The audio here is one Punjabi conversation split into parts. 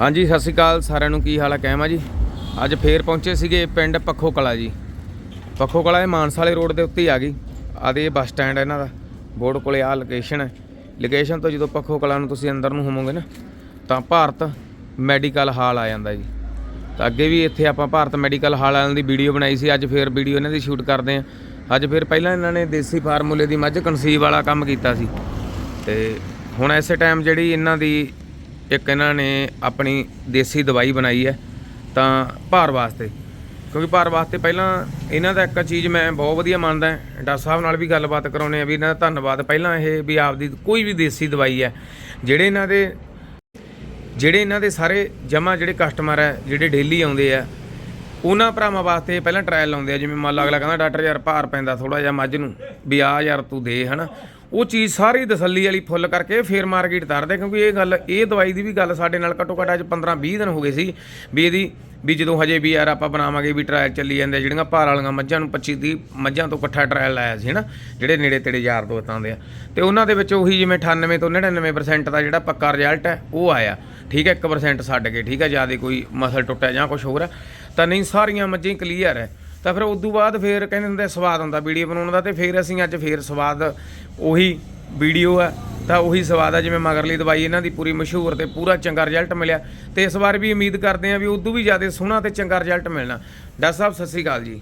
ਹਾਂਜੀ, ਸਤਿ ਸ਼੍ਰੀ ਅਕਾਲ ਸਾਰਿਆਂ ਨੂੰ। ਕੀ ਹਾਲ ਹੈ ਕਹਿਮਾ ਜੀ? ਅੱਜ ਫੇਰ ਪਹੁੰਚੇ ਸੀਗੇ ਪਿੰਡ ਪੱਖੋ ਕਲਾ ਜੀ। ਪੱਖੋ ਕਲਾ ਇਹ ਮਾਨਸਾ ਵਾਲੇ ਰੋਡ ਦੇ ਉੱਤੇ ਹੀ ਆ ਗਈ। ਆਦੇ ਇਹ ਬੱਸ ਸਟੈਂਡ ਹੈ ਇਹਨਾਂ ਦਾ। ਬੋਰਡ ਕੋਲੇ ਆ ਲੋਕੇਸ਼ਨ ਹੈ ਲੋਕੇਸ਼ਨ ਤੋਂ ਜਦੋਂ ਪੱਖੋ ਕਲਾ ਨੂੰ ਤੁਸੀਂ ਅੰਦਰ ਨੂੰ ਹੋਵੋਗੇ ਨਾ, ਤਾਂ ਭਾਰਤ ਮੈਡੀਕਲ ਹਾਲ ਆ ਜਾਂਦਾ ਜੀ। ਤਾਂ ਅੱਗੇ ਵੀ ਇੱਥੇ ਆਪਾਂ ਭਾਰਤ ਮੈਡੀਕਲ ਹਾਲ ਵਾਲਿਆਂ ਦੀ ਵੀਡੀਓ ਬਣਾਈ ਸੀ। ਅੱਜ ਫੇਰ ਵੀਡੀਓ ਇਹਨਾਂ ਦੀ ਸ਼ੂਟ ਕਰਦੇ ਆਂ। ਅੱਜ ਫੇਰ ਪਹਿਲਾਂ ਇਹਨਾਂ ਨੇ ਦੇਸੀ ਫਾਰਮੂਲੇ ਦੀ ਮੱਝ ਕਨਸੀਵ ਵਾਲਾ ਕੰਮ ਕੀਤਾ ਸੀ। ਤੇ ਹੁਣ ਐਸੇ ਟਾਈਮ ਜਿਹੜੀ ਇਹਨਾਂ ਦੀ ਇੱਕ ਇਹਨਾਂ ਨੇ ਆਪਣੀ ਦੇਸੀ ਦਵਾਈ ਬਣਾਈ ਹੈ ਤਾਂ ਭਾਰ ਵਾਸਤੇ। ਕਿਉਂਕਿ ਭਾਰ ਵਾਸਤੇ ਪਹਿਲਾਂ ਇਹਨਾਂ ਦਾ ਇੱਕ ਚੀਜ਼ ਮੈਂ ਬਹੁਤ ਵਧੀਆ ਮੰਨਦਾ ਡਾਕਟਰ ਸਾਹਿਬ ਨਾਲ ਵੀ ਗੱਲਬਾਤ ਕਰਾਉਨੇ ਆ ਵੀ ਇਹਨਾਂ ਦਾ ਧੰਨਵਾਦ। ਪਹਿਲਾਂ ਇਹ ਵੀ ਆਪਦੀ ਕੋਈ ਵੀ ਦੇਸੀ ਦਵਾਈ ਹੈ, ਜਿਹੜੇ ਇਹਨਾਂ ਦੇ ਜਿਹੜੇ ਇਹਨਾਂ ਦੇ ਸਾਰੇ ਜਮਾ ਜਿਹੜੇ ਕਸਟਮਰ ਹੈ, ਜਿਹੜੇ ਡੇਲੀ ਆਉਂਦੇ ਆ, ਉਹਨਾਂ ਭਰਾਵਾਂ ਵਾਸਤੇ ਪਹਿਲਾਂ ਟ੍ਰਾਇਲ ਲਾਉਂਦੇ ਆ। ਜਿਵੇਂ ਮੰਨ ਲਾ ਅਗਲਾ ਕਹਿੰਦਾ, ਡਾਕਟਰ ਯਾਰ ਭਾਰ ਪੈਂਦਾ ਥੋੜਾ ਜਿਹਾ ਮੱਝ ਨੂੰ, ਵੀ ਆ ਯਾਰ ਤੂੰ ਦੇ ਹਨਾ। ਉਹ ਚੀਜ਼ ਸਾਰੀ ਤਸੱਲੀ ਵਾਲੀ ਫੁੱਲ ਕਰਕੇ ਫੇਰ ਮਾਰਕੀਟ ਤਰਦੇ ਕਿਉਂਕਿ ਇਹ ਗੱਲ ਇਹ ਦਵਾਈ ਦੀ ਵੀ ਗੱਲ ਸਾਡੇ ਨਾਲ ਘੱਟੋ ਘੱਟ ਅੱਜ 15 20 ਦਿਨ ਹੋ ਗਏ ਸੀ ਵੀ ਇਹਦੀ ਵੀ ਜਦੋਂ ਹਜੇ ਵੀ ਯਾਰ ਆਪਾਂ ਬਣਾਵਾਂਗੇ ਵੀ ਟ੍ਰਾਇਲ ਚੱਲੀ ਜਾਂਦੇ ਆ, ਜਿਹੜੀਆਂ ਭਾਰ ਵਾਲੀਆਂ ਮੱਝਾਂ ਨੂੰ 25 30 ਮੱਝਾਂ ਤੋਂ ਇਕੱਠਾ ਟ੍ਰਾਇਲ ਲਾਇਆ ਸੀ ਹਨਾ ਜਿਹੜੇ ਨੇੜੇ ਤੇੜੇ ਯਾਰ ਦੋਸਤਾਂ ਦੇ ਆ। ਤੇ ਉਹਨਾਂ ਦੇ ਵਿੱਚ ਉਹੀ ਜਿਵੇਂ 98 ਤੋਂ 99% ਦਾ ਜਿਹੜਾ ਪੱਕਾ ਰਿਜ਼ਲਟ ਹੈ ਉਹ ਆਇਆ। ਠੀਕ ਹੈ 1% ਛੱਡ ਕੇ ਠੀਕ ਹੈ ਜ਼ਿਆਦਾ ਕੋਈ ਮਸਲ ਟੁੱਟਿਆ ਜਾਂ ਕੁਝ ਹੋਰ ਹੈ। ਤਾਂ ਨਹੀਂ ਸਾਰੀਆਂ ਮੱਝਾਂ ਕਲੀਅਰ ਹੈ। ਤਾਂ ਫਿਰ ਉਦੋਂ ਬਾਅਦ ਫਿਰ ਕਹਿੰਦੇ ਹੁੰਦੇ ਸਵਾਦ ਹੁੰਦਾ ਵੀਡੀਓ ਬਣਾਉਣ ਦਾ ਤੇ ਫਿਰ ਅਸੀਂ ਅੱਜ ਫਿਰ ਸਵਾਦ ਉਹੀ ਵੀਡੀਓ ਆ, ਤਾਂ ਉਹੀ ਸਵਾਦ ਆ ਜਿਵੇਂ ਮਗਰਲੀ ਦਵਾਈ ਇਹਨਾਂ ਦੀ ਪੂਰੀ ਮਸ਼ਹੂਰ ਤੇ ਪੂਰਾ ਚੰਗਾ ਰਿਜ਼ਲਟ ਮਿਲਿਆ। ਤੇ ਇਸ ਵਾਰ ਵੀ ਉਮੀਦ ਕਰਦੇ ਹਾਂ ਵੀ ਉਦੋਂ ਵੀ ਜ਼ਿਆਦਾ ਸੋਹਣਾ ਤੇ ਚੰਗਾ ਰਿਜ਼ਲਟ ਮਿਲਣਾ। ਡਾਕਟਰ ਸਾਹਿਬ, ਸਤਿ ਸ਼੍ਰੀ ਅਕਾਲ ਜੀ।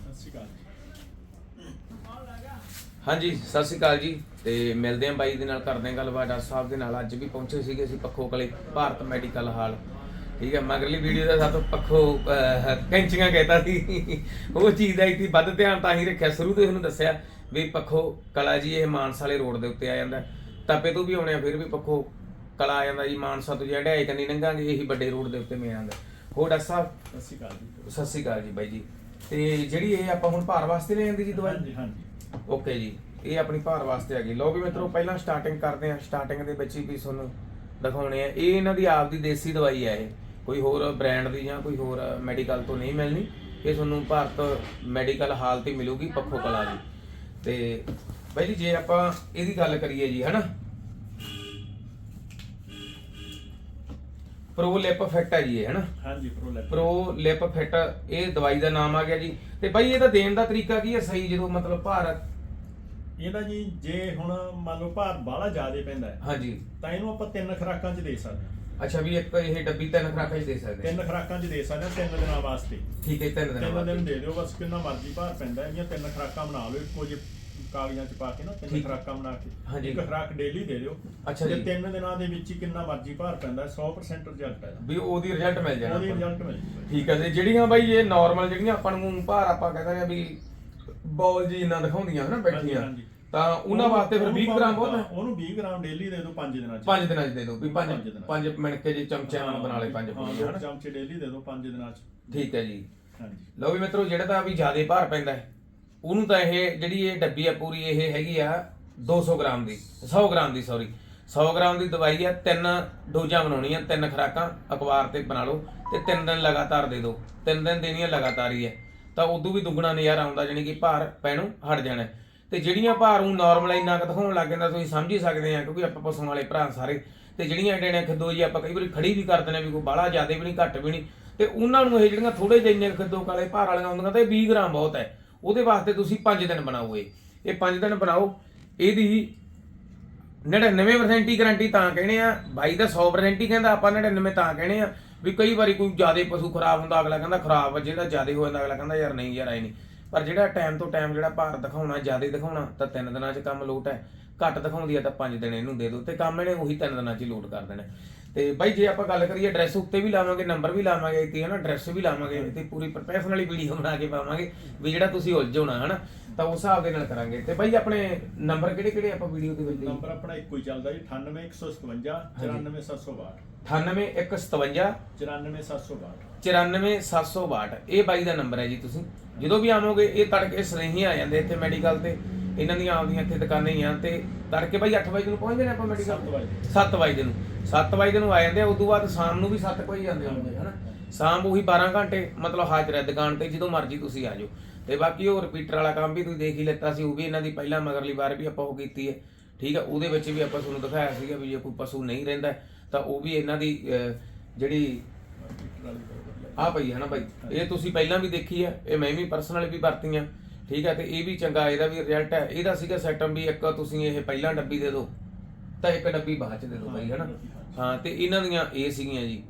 ਹਾਂਜੀ, ਸਤਿ ਸ਼੍ਰੀ ਅਕਾਲ ਜੀ। ਤੇ ਮਿਲਦੇ ਆਂ ਬਾਈ ਦੇ ਨਾਲ, ਕਰਦੇ ਆਂ ਗੱਲਬਾਤ। ਡਾਕਟਰ ਸਾਹਿਬ ਦੇ ਨਾਲ ਅੱਜ ਵੀ ਪਹੁੰਚੇ ਸੀਗੇ ਅਸੀਂ ਪੱਖੋ ਕਲੇ, ਭਾਰਤ ਮੈਡੀਕਲ ਹਾਲ। ਠੀਕ ਹੈ ਮਗਰਲੀ ਵੀਡੀਓ ਦਾ ਸਾਤੋਂ ਪੱਖੋ ਕੈਂਚੀਆਂ ਕਹਿਤਾ ਸੀ। ਉਹ ਚੀਜ਼ ਦਾ ਇੱਥੇ ਵੱਧ ਧਿਆਨ ਤਾਂ ਹੀ ਰੱਖਿਆ ਸ਼ੁਰੂ ਤੋਂ ਇਹਨੂੰ ਦੱਸਿਆ ਵੀ ਪੱਖੋ ਕਲਾ ਜੀ ਇਹ ਮਾਨਸਾ ਵਾਲੇ ਰੋਡ ਦੇ ਉੱਤੇ ਆ ਜਾਂਦਾ। ਤਪੇ ਤੋਂ ਵੀ ਆਉਣੇ ਆ ਫਿਰ ਵੀ ਪੱਖੋ ਕਲਾ ਆ ਜਾਂਦਾ ਜੀ ਮਾਨਸਾ ਤੋਂ ਜਿਹੜਾ ਆਏ ਕੰਨੀ ਲੰਘਾਂਗੇ ਇਹੀ ਵੱਡੇ ਰੋਡ ਦੇ ਉੱਤੇ ਮਿਲ ਜਾਂਦਾ ਹੋਰ ਡਾਕਟਰ ਸਾਹਿਬ? ਸਤਿ ਸ਼੍ਰੀ ਅਕਾਲ ਜੀ। ਸਤਿ ਸ਼੍ਰੀ ਅਕਾਲ ਜੀ ਬਾਈ ਜੀ। ਤੇ ਜਿਹੜੀ ਇਹ ਆਪਾਂ ਹੁਣ ਭਾਰ ਵਾਸਤੇ ਲੈ ਜਾਂਦੀ ਜੀ ਦਵਾਈ? ਹਾਂਜੀ ਹਾਂਜੀ। ਓਕੇ ਜੀ। ਇਹ ਆਪਣੀ ਭਾਰ ਵਾਸਤੇ ਆ ਗਈ। ਲਓ ਵੀ ਮਿੱਤਰੋ ਪਹਿਲਾਂ ਸਟਾਰਟਿੰਗ ਕਰਦੇ ਆ ਸਟਾਰਟਿੰਗ ਦੇ ਵਿੱਚ ਹੀ ਵੀ ਤੁਹਾਨੂੰ ਦਿਖਾਉਣੇ ਆ। ਇਹ ਇਹਨਾਂ ਦੀ ਆਪ ਦੀ ਦੇਸੀ ਦਵਾਈ ਹੈ ਇਹ। ਕੋਈ ਹੋਰ ਬ੍ਰਾਂਡ ਦੀ ਜਾਂ ਕੋਈ ਹੋਰ ਮੈਡੀਕਲ ਤੋਂ ਨਹੀਂ ਮਿਲਣੀ ਇਹ ਤੁਹਾਨੂੰ ਭਾਰਤ ਮੈਡੀਕਲ ਹਾਲ ਤੇ ਮਿਲੂਗੀ ਪੱਖੋ ਕਲਾ ਦੀ। ਤੇ ਬਾਈ ਜੀ ਜੇ ਆਪਾਂ ਇਹਦੀ ਗੱਲ ਕਰੀਏ ਜੀ ਹਨਾ? ਪ੍ਰੋ ਲਿਪ ਇਫੈਕਟ ਹੈ ਜੀ ਇਹ ਹਨਾ? ਹਾਂਜੀ ਪ੍ਰੋਲੈਪ ਪ੍ਰੋ ਲਿਪ ਫਿਟ ਇਹ ਦਵਾਈ ਦਾ ਨਾਮ ਆ ਗਿਆ ਜੀ। ਤੇ ਬਾਈ ਇਹਦਾ ਦੇਣ ਦਾ ਤਰੀਕਾ ਕੀ ਹੈ? ਸਹੀ ਜਦੋਂ ਮਤਲਬ ਭਾਰ ਇਹਦਾ ਜੀ ਜੇ ਹੁਣ ਮੰਨ ਲਓ ਭਾਰ ਬਾਹਲਾ ਜ਼ਿਆਦਾ ਪੈਂਦਾ ਹੈ ਹਾਂਜੀ। ਤਾਂ ਇਹਨੂੰ ਆਪਾਂ ਤਿੰਨ ਖੁਰਾਕਾਂ 'ਚ ਦੇ ਸਕਦੇ ਹਾਂ। ਅੱਛਾ ਵੀ ਇੱਕ ਇਹ ਡੱਬੀ ਤਿੰਨ ਖਰਾਕਾਂ 'ਚ ਦੇ ਸਕਦੇ ਤਿੰਨ ਖੁਰਾਕਾਂ 'ਚ ਦੇ ਸਕਦੇ ਹਾਂ ਤਿੰਨ ਦਿਨਾਂ ਵਾਸਤੇ ਠੀਕ ਹੈ ਤਿੰਨ ਦਿਨਾਂ ਤਿੰਨ ਦਿਨ ਬਾਅਦ ਦੇ ਦਿਓ ਬਸ ਕਿੰਨਾ ਮਰਜ਼ੀ ਭਾਰ ਪੈਂਦਾ ਜਾਂ ਤਿੰਨ ਖੁਰਾਕਾਂ ਬਣਾ ਲਓ ਇੱਕੋ ਜਿਹੇ ਕਾਗਜ਼ਾਂ 'ਚ ਪਾ ਕੇ ਨਾ ਤਿੰਨ ਠੀਕ। ਖੁਰਾਕਾਂ ਬਣਾ ਕੇ ਹਾਂਜੀ। ਇੱਕ ਖੁਰਾਕ ਡੇਲੀ ਦੇ ਦਿਓ ਅੱਛਾ ਜੇ ਜੀ। ਤਿੰਨ ਦਿਨਾਂ ਦੇ ਵਿੱਚ ਹੀ ਕਿੰਨਾ ਮਰਜ਼ੀ ਭਾਰ ਪੈਂਦਾ ਹੈ, 100% ਰਿਜ਼ਲਟ ਹੈ। ਵੀ ਉਹਦੀ ਰਿਜ਼ਲਟ ਮਿਲ ਜਾਣਾ ਉਹਦੀ ਆਪਾਂ ਨੂੰ। ਰਿਜ਼ਲਟ ਮਿਲ ਜੂਗਾ ਠੀਕ ਹੈ ਤੇ ਜਿਹੜੀਆਂ ਬਾਈ ਇਹ ਨਾਰਮਲ ਜਿਹੜੀਆਂ ਆਪਾਂ ਨੂੰ ਭਾਰ ਆਪਾਂ ਕਹਿੰਦੇ ਆ ਵੀ ਬੋਲ ਜੀ ਇੰਨਾ ਦਿਖਾਉਂਦੀਆਂ ਹਨਾ ਬੈਠੀਆਂ ਹਾਂਜੀ। ਤਾਂ ਉਹਨਾਂ ਵਾਸਤੇ ਫਿਰ 20 ਗ੍ਰਾਮ ਬਹੁਤ ਹੈ ਉਹਨੂੰ 20 ਗ੍ਰਾਮ ਡੇਲੀ ਦੇ ਦਿਓ 5 ਦਿਨਾਂ 'ਚ। ਪੰਜ ਦਿਨਾਂ 'ਚ ਦੇ ਦਿਓ ਵੀ ਪੰਜ ਪੰਜ ਦਿਨਾਂ 'ਚ। ਪੰਜ ਮਿੰਟ ਕੇ ਜੀ ਚਮਚਿਆਂ ਨਾਲ ਬਣਾ ਲਏ ਪੰਜ ਹਾਂ ਪੂਰੀਆਂ ਦੋ ਹਨਾ? ਚਮਚੇ ਡੇਲੀ ਦੇ ਦਿਓ 5 ਦਿਨਾਂ 'ਚ। ਠੀਕ ਹੈ ਜੀ। ਹਾਂਜੀ। ਲਓ ਵੀ ਮਿੱਤਰੋ ਜਿਹੜਾ ਤਾਂ ਵੀ ਜ਼ਿਆਦਾ ਭਾਰ ਪੈਂਦਾ ਹੈ ਉਹਨੂੰ ਤਾਂ ਇਹ ਜਿਹੜੀ ਇਹ ਡੱਬੀ ਆ ਪੂਰੀ ਇਹ ਹੈਗੀ ਆ 200 ਗ੍ਰਾਮ ਦੀ 100 ਗ੍ਰਾਮ ਦੀ ਸੌਰੀ 100 ਗ੍ਰਾਮ ਦੀ ਦਵਾਈ ਆ ਤਿੰਨ ਡੋਜ਼ਾਂ ਬਣਾਉਣੀਆਂ ਤਿੰਨ ਖਰਾਕਾਂ ਅਖਬਾਰ ਤੇ ਬਣਾ ਲਓ ਤੇ ਤਿੰਨ ਦਿਨ ਲਗਾਤਾਰ ਦੇ ਦਿਓ। ਤਿੰਨ ਦਿਨ ਦੇਣੀਆਂ ਲਗਾਤਾਰ ਹੀ ਹੈ। ਤਾਂ ਉਦੋਂ ਵੀ ਦੁੱਗਣਾ ਨਜ਼ਾਰਾ ਆਉਂਦਾ ਜਾਣੀ ਕਿ ਭਾਰ ਪੈਣੋਂ ਹਟ ਜਾਣਾ। ਤੇ ਜਿਹੜੀਆਂ ਭਾਰ ਨੂੰ ਨਾਰਮਲ ਇੰਨਾ ਕੁ ਦਿਖਾਉਣ ਲੱਗ ਜਾਂਦਾ ਤੁਸੀਂ ਸਮਝ ਹੀ ਸਕਦੇ ਆ ਕਿਉਂਕਿ ਆਪਾਂ ਪਸ਼ੂਆਂ ਵਾਲੇ ਭਰਾ ਸਾਰੇ। ਤੇ ਜਿਹੜੀਆਂ ਐਡੇ ਖਿੱਦੋ ਜੀ ਆਪਾਂ ਕਈ ਵਾਰੀ ਖੜੀ ਵੀ ਕਰ ਦਿੰਦੇ ਵੀ ਕੋਈ ਬਾਹਲਾ ਜ਼ਿਆਦਾ ਵੀ ਨਹੀਂ, ਘੱਟ ਵੀ ਨਹੀਂ। ਤੇ ਉਹਨਾਂ ਨੂੰ ਇਹ ਜਿਹੜੀਆਂ ਥੋੜੇ ਜਿਹੇ ਇੰਨੇ ਕੁ ਖਿੱਦੋ ਕਾਲੇ ਭਾਰ ਵਾਲੀਆਂ ਹੁੰਦੀਆਂ ਤਾਂ ਇਹ 20 ਗ੍ਰਾਮ ਬਹੁਤ ਹੈ। ਉਹਦੇ ਵਾਸਤੇ ਤੁਸੀਂ 5 ਦਿਨ ਬਣਾਓ ਇਹ। ਇਹ 5 ਦਿਨ ਬਣਾਓ। ਇਹਦੀ 99% ਹੀ ਗਾਰੰਟੀ ਤਾਂ ਕਹਿੰਦੇ ਆ, ਬਾਈ ਦਾ 100% ਹੀ ਕਹਿੰਦਾ, ਆਪਾਂ 99 ਤਾਂ ਕਹਿੰਦੇ ਆ ਵੀ ਕਈ ਵਾਰੀ ਕੋਈ ਜ਼ਿਆਦਾ ਪਸ਼ੂ ਖਰਾਬ ਹੁੰਦਾ, ਅਗਲਾ ਕਹਿੰਦਾ ਖਰਾਬ ਜਿਹੜਾ ਜ਼ਿਆਦਾ ਹੋ ਜਾਂਦਾ, ਅਗਲਾ ਕਹਿੰਦਾ ਯਾਰ ਨਹੀਂ ਯਾਰ, ਐ ਨਹੀਂ। ਪਰ ਜਿਹੜਾ ਟਾਈਮ ਤੋਂ ਟਾਈਮ ਜਿਹੜਾ ਭਾਰ ਦਿਖਾਉਣਾ, ਜ਼ਿਆਦਾ ਦਿਖਾਉਣਾ, ਤਾਂ ਤਿੰਨ ਦਿਨਾਂ 'ਚ ਕੰਮ ਲੋਟ ਹੈ। ਘੱਟ ਦਿਖਾਉਂਦੀ ਆ ਤਾਂ ਪੰਜ ਦਿਨ ਇਹਨੂੰ ਦੇ ਦਿਓ ਤੇ ਕੰਮ ਇਹਨੇ ਉਹੀ ਤਿੰਨ ਦਿਨਾਂ 'ਚ ਹੀ ਲੋਟ ਕਰ ਦੇਣਾ। ਤੇ ਬਾਈ ਜੇ ਆਪਾਂ ਗੱਲ ਕਰੀਏ ਐਡਰੈਸ ਉੱਤੇ ਵੀ ਲਾਵਾਂਗੇ ਨੰਬਰ ਵੀ ਲਾਵਾਂਗੇ ਤੇ ਹਨਾ ਐਡਰੈਸ ਵੀ ਲਾਵਾਂਗੇ ਤੇ ਪੂਰੀ ਪ੍ਰੋਫੈਸ਼ਨਲੀ ਵੀਡੀਓ ਬਣਾ ਕੇ ਪਾਵਾਂਗੇ ਵੀ ਜਿਹੜਾ ਤੁਸੀਂ ਉਲਝੋਣਾ ਹਨਾ ਤਾਂ ਉਸ ਹਿਸਾਬ ਦੇ ਨਾਲ ਕਰਾਂਗੇ। ਤੇ ਬਾਈ ਆਪਣੇ ਨੰਬਰ ਕਿਹੜੇ ਕਿਹੜੇ ਆਪਾਂ ਵੀਡੀਓ ਦੇ ਵਿੱਚ? ਨੰਬਰ ਆਪਣਾ ਇੱਕੋ ਹੀ ਚੱਲਦਾ ਜੀ 98157 94762 9817 94762 94762 ਇਹ ਬਾਈ ਦਾ ਨੰਬਰ ਹੈ ਜੀ ਤੁਸੀਂ। ਜਦੋਂ ਵੀ ਆਵੋਗੇ ਇਹ ਤੜਕੇ ਸਨੇਹੀ ਆ ਜਾਂਦੇ ਇੱਥੇ ਮੈਡੀਕਲ ਤੇ। ਇਹਨਾਂ ਦੀਆਂ ਆਪਦੀਆਂ ਇੱਥੇ ਦੁਕਾਨਾਂ ਹੀ ਆ ਤੇ ਤੜਕੇ ਬਾਈ 8 ਵਜੇ ਨੂੰ ਪਹੁੰਚਦੇ ਨੇ ਆਪਾਂ ਮੈਡੀਕਲ ਸੱਤ ਵਜੇ। 7 ਵਜੇ ਨੂੰ 7 ਵਜੇ ਨੂੰ ਆ ਜਾਂਦੇ ਆ ਉਦੋਂ ਬਾਅਦ ਸ਼ਾਮ ਨੂੰ ਵੀ 7 ਵਜੇ ਜਾਂਦੇ ਹੋਣਗੇ ਹਨਾ? ਸ਼ਾਮ ਉਹੀ 12 ਘੰਟੇ ਮਤਲਬ ਹਾਜ਼ਰ ਹੈ ਦੁਕਾਨ ਤੇ ਜਦੋਂ ਮਰਜ਼ੀ ਤੁਸੀਂ ਆ ਜਾਓ। ਤੇ ਬਾਕੀ ਉਹ ਰਿਪੀਟਰ ਵਾਲਾ ਕੰਮ ਵੀ ਤੁਸੀਂ ਦੇਖ ਹੀ ਲਿੱਤਾ ਸੀ ਉਹ ਵੀ ਇਹਨਾਂ ਦੀ ਪਹਿਲਾਂ ਮਗਰਲੀ ਵਾਰ ਵੀ ਆਪਾਂ ਉਹ ਕੀਤੀ ਹੈ ਠੀਕ ਹੈ ਉਹਦੇ ਵਿੱਚ ਵੀ ਆਪਾਂ ਤੁਹਾਨੂੰ ਦਿਖਾਇਆ ਸੀਗਾ ਵੀ ਜੇ ਕੋਈ ਪਸ਼ੂ ਨਹੀਂ ਰਹਿੰਦਾ ਤਾਂ ਉਹ ਵੀ ਇਹਨਾਂ ਦੀ ਜਿਹੜੀ ਆ ਪਈ ਹੈ ਨਾ ਬਾਈ ਇਹ ਤੁਸੀਂ ਪਹਿਲਾਂ ਵੀ ਦੇਖੀ ਹੈ ਇਹ ਮੈਂ ਵੀ ਪਰਸਨਲ ਵੀ ਵਰਤੀਆਂ। ਠੀਕ ਹੈ, ਤੇ ਇਹ ਵੀ ਚੰਗਾ, ਇਹਦਾ ਵੀ ਰਿਜ਼ਲਟ ਹੈ। ਇਹਦਾ ਸੀਗਾ ਸੈਟਮ ਵੀ ਇੱਕ, ਤੁਸੀਂ ਇਹ ਪਹਿਲਾਂ ਡੱਬੀ ਦੇ ਦਿਓ, ਤਾਂ ਇੱਕ ਡੱਬੀ ਬਾਅਦ ਚ ਦੇ ਦਿਓ ਬਾਈ, ਹਨਾ? ਹਾਂ, ਤੇ ਇਹਨਾਂ ਦੀਆਂ ਇਹ ਸੀਗੀਆਂ ਜੀ।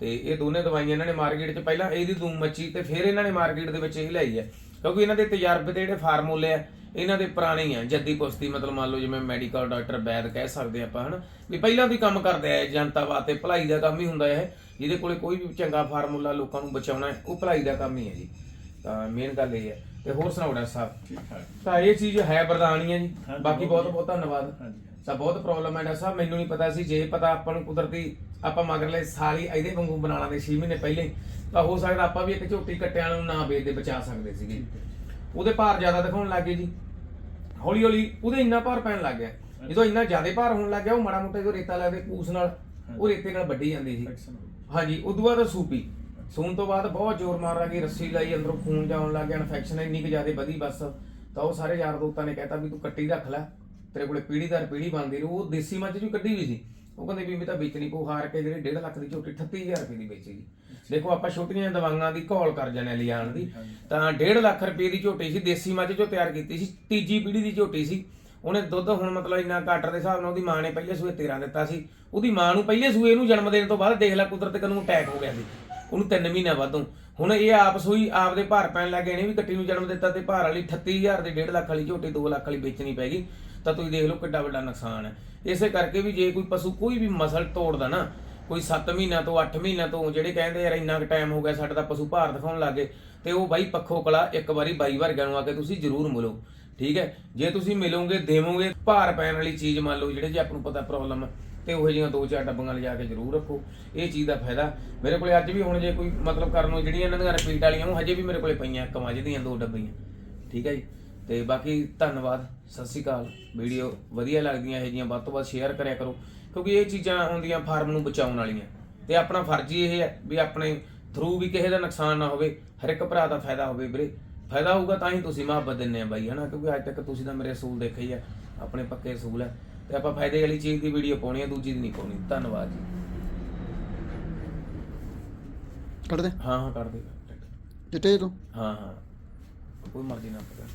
ਤੇ ਇਹ ਦੋਨੇ ਦਵਾਈਆਂ ਇਹਨਾਂ ਨੇ ਮਾਰਕੀਟ 'ਚ ਪਹਿਲਾਂ ਇਹਦੀ ਧੂਮ ਮੱਚੀ, ਤੇ ਫਿਰ ਇਹਨਾਂ ਨੇ ਮਾਰਕੀਟ ਦੇ ਵਿੱਚ ਇਹ ਲਈ ਹੈ। ਕਿਉਂਕਿ ਇਹਨਾਂ ਦੇ ਤਜਰਬੇ ਦੇ ਜਿਹੜੇ ਫਾਰਮੂਲੇ ਆ, ਇਹਨਾਂ ਦੇ ਪੁਰਾਣੇ ਆ, ਜੱਦੀ ਪੁਸਤੀ, ਮਤਲਬ ਮੰਨ ਲਓ ਜਿਵੇਂ ਮੈਡੀਕਲ ਡਾਕਟਰ ਵੈਦ ਕਹਿ ਸਕਦੇ ਆਪਾਂ, ਹਨਾ? ਵੀ ਪਹਿਲਾਂ ਵੀ ਕੰਮ ਕਰਦੇ ਆ ਜਨਤਾ ਵਾਸਤੇ ਭਲਾਈ ਦਾ ਕੰਮ ਹੀ ਹੁੰਦਾ ਇਹ, ਜਿਹਦੇ ਕੋਲੇ ਕੋਈ ਵੀ ਚੰਗਾ ਫਾਰਮੂਲਾ ਲੋਕਾਂ ਨੂੰ ਬਚਾਉਣਾ, ਉਹ ਭਲਾਈ ਦਾ ਕੰਮ ਹੀ ਹੈ ਜੀ। ਤਾਂ ਮੇਨ ਗੱਲ ਇਹ ਹੈ। ਤੇ ਹੋਰ ਸੁਣਾਓ ਡਾਕਟਰ ਸਾਹਿਬ? ਠੀਕ ਠਾਕ। ਤਾਂ ਇਹ ਚੀਜ਼ ਹੈ ਬਰਦਾਨੀ ਹੈ ਜੀ। ਹਾਂਜੀ, ਬਾਕੀ ਬਹੁਤ ਬਹੁਤ ਬਹੁਤ ਧੰਨਵਾਦ। ਹਾਂਜੀ ਬਹੁਤ ਪ੍ਰੋਬਲਮ ਹੈ ਡਾਕਟਰ ਸਾਹਿਬ ਮੈਨੂੰ ਨਹੀਂ ਪਤਾ ਸੀ ਜੇ ਪਤਾ ਆਪਾਂ ਨੂੰ ਕੁਦਰਤੀ ਆਪਾਂ ਮਗਰਲੇ ਸਾਲੀ ਇਹਦੇ ਵਾਂਗੂ ਬਣਾ ਲਾਂਦੇ 6 ਮਹੀਨੇ ਪਹਿਲੇ ਹੀ, ਤਾਂ ਹੋ ਸਕਦਾ ਆਪਾਂ ਵੀ ਇੱਕ ਝੋਟੀ ਕੱਟਿਆਂ ਨੂੰ ਨਾ ਵੇਚਦੇ ਬਚਾ ਸਕਦੇ ਸੀਗੇ। ਉਹਦੇ ਭਾਰ ਜ਼ਿਆਦਾ ਦਿਖਾਉਣ ਲੱਗੇ ਜੀ। ਹੌਲੀ ਹੌਲੀ ਉਹਦੇ ਇੰਨਾ ਭਾਰ ਪੈਣ ਲੱਗ ਗਿਆ। ਜਦੋਂ ਇੰਨਾ ਜ਼ਿਆਦਾ ਭਾਰ ਹੋਣ ਲੱਗ ਗਿਆ ਉਹ ਮਾੜਾ ਮੋਟਾ ਜੋ ਰੇਤਾ ਲੱਗਦੇ ਕੂਸ ਨਾਲ ਉਹ ਰੇਤੇ ਨਾਲ ਵੱਢੀ ਜਾਂਦੀ ਸੀ। ਐਕਸ਼ਨ ਹੋ ਗਈ ਹਾਂਜੀ ਉਦੋਂ ਬਾਅਦ ਸੂਪੀ। ਸੂਣ ਤੋਂ ਬਾਅਦ ਬਹੁਤ ਜ਼ੋਰ ਮਾਰ ਲੱਗੀ ਰੱਸੀ ਲਾਈ ਅੰਦਰੋਂ ਖੂਨ ਜਾਣ ਲੱਗ ਗਿਆ ਇਨਫੈਕਸ਼ਨ ਇੰਨੀ ਕੁ ਜ਼ਿਆਦਾ ਵਧੀ ਬਸ। ਤਾਂ ਉਹ ਸਾਰੇ ਯਾਰ ਦੋਸਤਾਂ ਨੇ ਕਹਿਤਾ ਵੀ ਤੂੰ ਕੱਟੀ ਰੱਖ ਲੈ ਤੇਰੇ ਕੋਲੇ ਪੀੜੀਦਾਰ ਪੀੜੀ ਬਣਦੀ ਰਹੂ। ਉਹ ਦੇਸੀ ਮੱਝ ਵੀ ਕੱਢੀ ਵੀ ਸੀ। ਉਹ ਕਹਿੰਦੇ ਵੀ ਮੈਂ ਤਾਂ ਵੇਚਣੀ ਪਊ ਹਾਰ ਕੇ ਜਿਹੜੇ 1.5 ਲੱਖ ਦੀ ਝੋਟੀ 38000 ਰੁਪਏ ਦੀ ਵੇਚੇਗੀ ਦੇਖੋ ਆਪਾਂ ਛੋਟੀਆਂ ਦਵਾਈਆਂ ਦੀ ਘੋਲ ਕਰ ਜਾਂਦੇ ਹਾਂ ਲਿਜਾਣ ਦੀ। ਤਾਂ 1.5 ਲੱਖ ਰੁਪਏ ਦੀ ਝੋਟੀ ਸੀ ਦੇਸੀ ਮੱਝ ਚੋਂ ਤਿਆਰ ਕੀਤੀ ਸੀ। ਤੀਜੀ ਪੀੜੀ ਦੀ ਝੋਟੀ ਸੀ। ਉਹਨੇ ਦੁੱਧ ਹੁਣ ਮਤਲਬ ਇੰਨਾ ਘੱਟ ਦੇ ਹਿਸਾਬ ਨਾਲ ਉਹਦੀ ਮਾਂ ਨੇ ਪਹਿਲੇ ਸੂਏ 13 ਦਿੱਤਾ ਸੀ। ਉਹਦੀ ਮਾਂ ਨੂੰ ਪਹਿਲੇ ਸੂਏ ਨੂੰ ਜਨਮ ਦੇਣ ਤੋਂ ਬਾਅਦ ਦੇਖ ਲੈ ਕੁਦਰਤ ਕਨੂੰ ਅਟੈਕ ਹੋ ਗਿਆ ਸੀ। ਉਹਨੂੰ 3 ਮਹੀਨਾ ਵਾਧੋਂ। ਹੁਣ ਇਹ ਆਪ ਸੂਈ ਆਪਦੇ ਭਾਰ ਪੈਣ ਲੱਗੇ ਇਹਨੇ ਵੀ ਕੱਟੀ ਨੂੰ ਜਨਮ ਦਿੱਤਾ ਤੇ ਭਾਰ ਵਾਲੀ 38000 ਦੇ 1.5 ਲੱਖ ਵਾਲੀ ਝੋਟੀ 2 ਲੱਖ ਵਾਲੀ ਵੇਚਣੀ ਪੈਗੀ ਤਾਂ ਤੁਸੀਂ ਦੇਖ ਲਓ ਕਿੱਡਾ ਵੱਡਾ ਨੁਕਸਾਨ ਹੈ। ਇਸੇ ਕਰਕੇ ਵੀ ਜੇ ਕੋਈ ਪਸ਼ੂ ਕੋਈ ਵੀ ਮਸਲ ਤੋੜਦਾ ਨਾ, ਕੋਈ 7 ਮਹੀਨਿਆਂ ਤੋਂ 8 ਮਹੀਨਿਆਂ ਤੋਂ, ਜਿਹੜੇ ਕਹਿੰਦੇ ਯਾਰ ਇੰਨਾ ਕੁ ਟਾਈਮ ਹੋ ਗਿਆ ਸਾਡਾ ਤਾਂ ਪਸ਼ੂ ਭਾਰ ਦਿਖਾਉਣ ਲੱਗੇ, ਤੇ ਉਹ ਬਾਈ ਪੱਖੋ ਕਲਾ ਇੱਕ ਵਾਰੀ ਬਾਈ ਵਰਗਿਆਂ ਨੂੰ ਆ ਕੇ ਤੁਸੀਂ ਜ਼ਰੂਰ ਮਿਲੋ। ਠੀਕ ਹੈ? ਜੇ ਤੁਸੀਂ ਮਿਲੋਗੇ, ਦੇਵੋਗੇ, ਭਾਰ ਪੈਣ ਵਾਲੀ ਚੀਜ਼ ਮੰਨ ਲਓ, ਜਿਹੜੇ ਜੇ ਆਪ ਨੂੰ ਪਤਾ ਪ੍ਰੋਬਲਮ ਤੇ ਉਹ ਜਿਹੀਆਂ ਦੋ ਚਾਰ ਡੱਬੀਆਂ ਲਿਜਾ ਕੇ ਜ਼ਰੂਰ ਰੱਖੋ। ਇਹ ਚੀਜ਼ ਦਾ ਫਾਇਦਾ। ਮੇਰੇ ਕੋਲੇ ਅੱਜ ਵੀ ਹੁਣ ਜੇ ਕੋਈ ਮਤਲਬ ਕਰਨ ਨੂੰ ਜਿਹੜੀਆਂ ਇਹਨਾਂ ਦੀਆਂ ਰਿਪੀਟ ਵਾਲੀਆਂ ਉਹ ਹਜੇ ਵੀ ਮੇਰੇ ਕੋਲੇ ਪਈਆਂ, ਇੱਕ ਮੱਝ ਦੀਆਂ ਦੋ ਡੱਬੀਆਂ। ਠੀਕ ਹੈ ਜੀ? ਤੇ ਬਾਕੀ ਧੰਨਵਾਦ। ਸਤਿ ਸ਼੍ਰੀ ਅਕਾਲ। ਵੀਡੀਓ ਵਧੀਆ ਲੱਗਦੀਆਂ, ਇਹ ਜੀਆਂ ਵੱਧ ਤੋਂ ਵੱਧ ਸ਼ੇਅਰ ਕਰਿਆ ਕਰੋ। ਕਿਉਂਕਿ ਇਹ ਚੀਜ਼ਾਂ ਹੁੰਦੀਆਂ ਫਾਰਮ ਨੂੰ ਬਚਾਉਣ ਵਾਲੀਆਂ। ਤੇ ਆਪਣਾ ਫਰਜ਼ ਹੀ ਇਹ ਹੈ ਵੀ ਆਪਣੇ ਥਰੂ ਵੀ ਕਿਸੇ ਦਾ ਨੁਕਸਾਨ ਨਾ ਹੋਵੇ, ਹਰ ਇੱਕ ਭਰਾ ਦਾ ਫਾਇਦਾ ਹੋਵੇ ਵੀਰੇ। ਫਾਇਦਾ ਹੋਊਗਾ ਤਾਂ ਹੀ ਤੁਸੀਂ ਮੁਹੱਬਤ ਦਿੰਨੇ ਆ ਬਾਈ, ਹਨਾ? ਕਿਉਂਕਿ ਅੱਜ ਤੱਕ ਤੁਸੀਂ ਤਾਂ ਮੇਰੇ ਅਸੂਲ ਦੇਖੇ ਹੀ ਆ। ਆਪਣੇ ਪੱਕੇ ਅਸੂਲ ਹੈ ਤੇ ਆਪਾਂ ਫਾਇਦੇ ਵਾਲੀ ਚੀਜ਼ ਦੀ ਵੀਡੀਓ ਪਾਉਣੀ ਹੈ ਦੂਜੀ ਦੀ ਨਹੀਂ ਪਾਉਣੀ। ਧੰਨਵਾਦ ਜੀ। ਕੱਢ ਦੇ ਹਾਂ ਹਾਂ ਕਰ ਦੇ ਚਿੱਟੇ ਤੋਂ? ਹਾਂ ਹਾਂ। ਕੋਈ ਮਰਜ਼ੀ ਨਾ ਪਤਾ।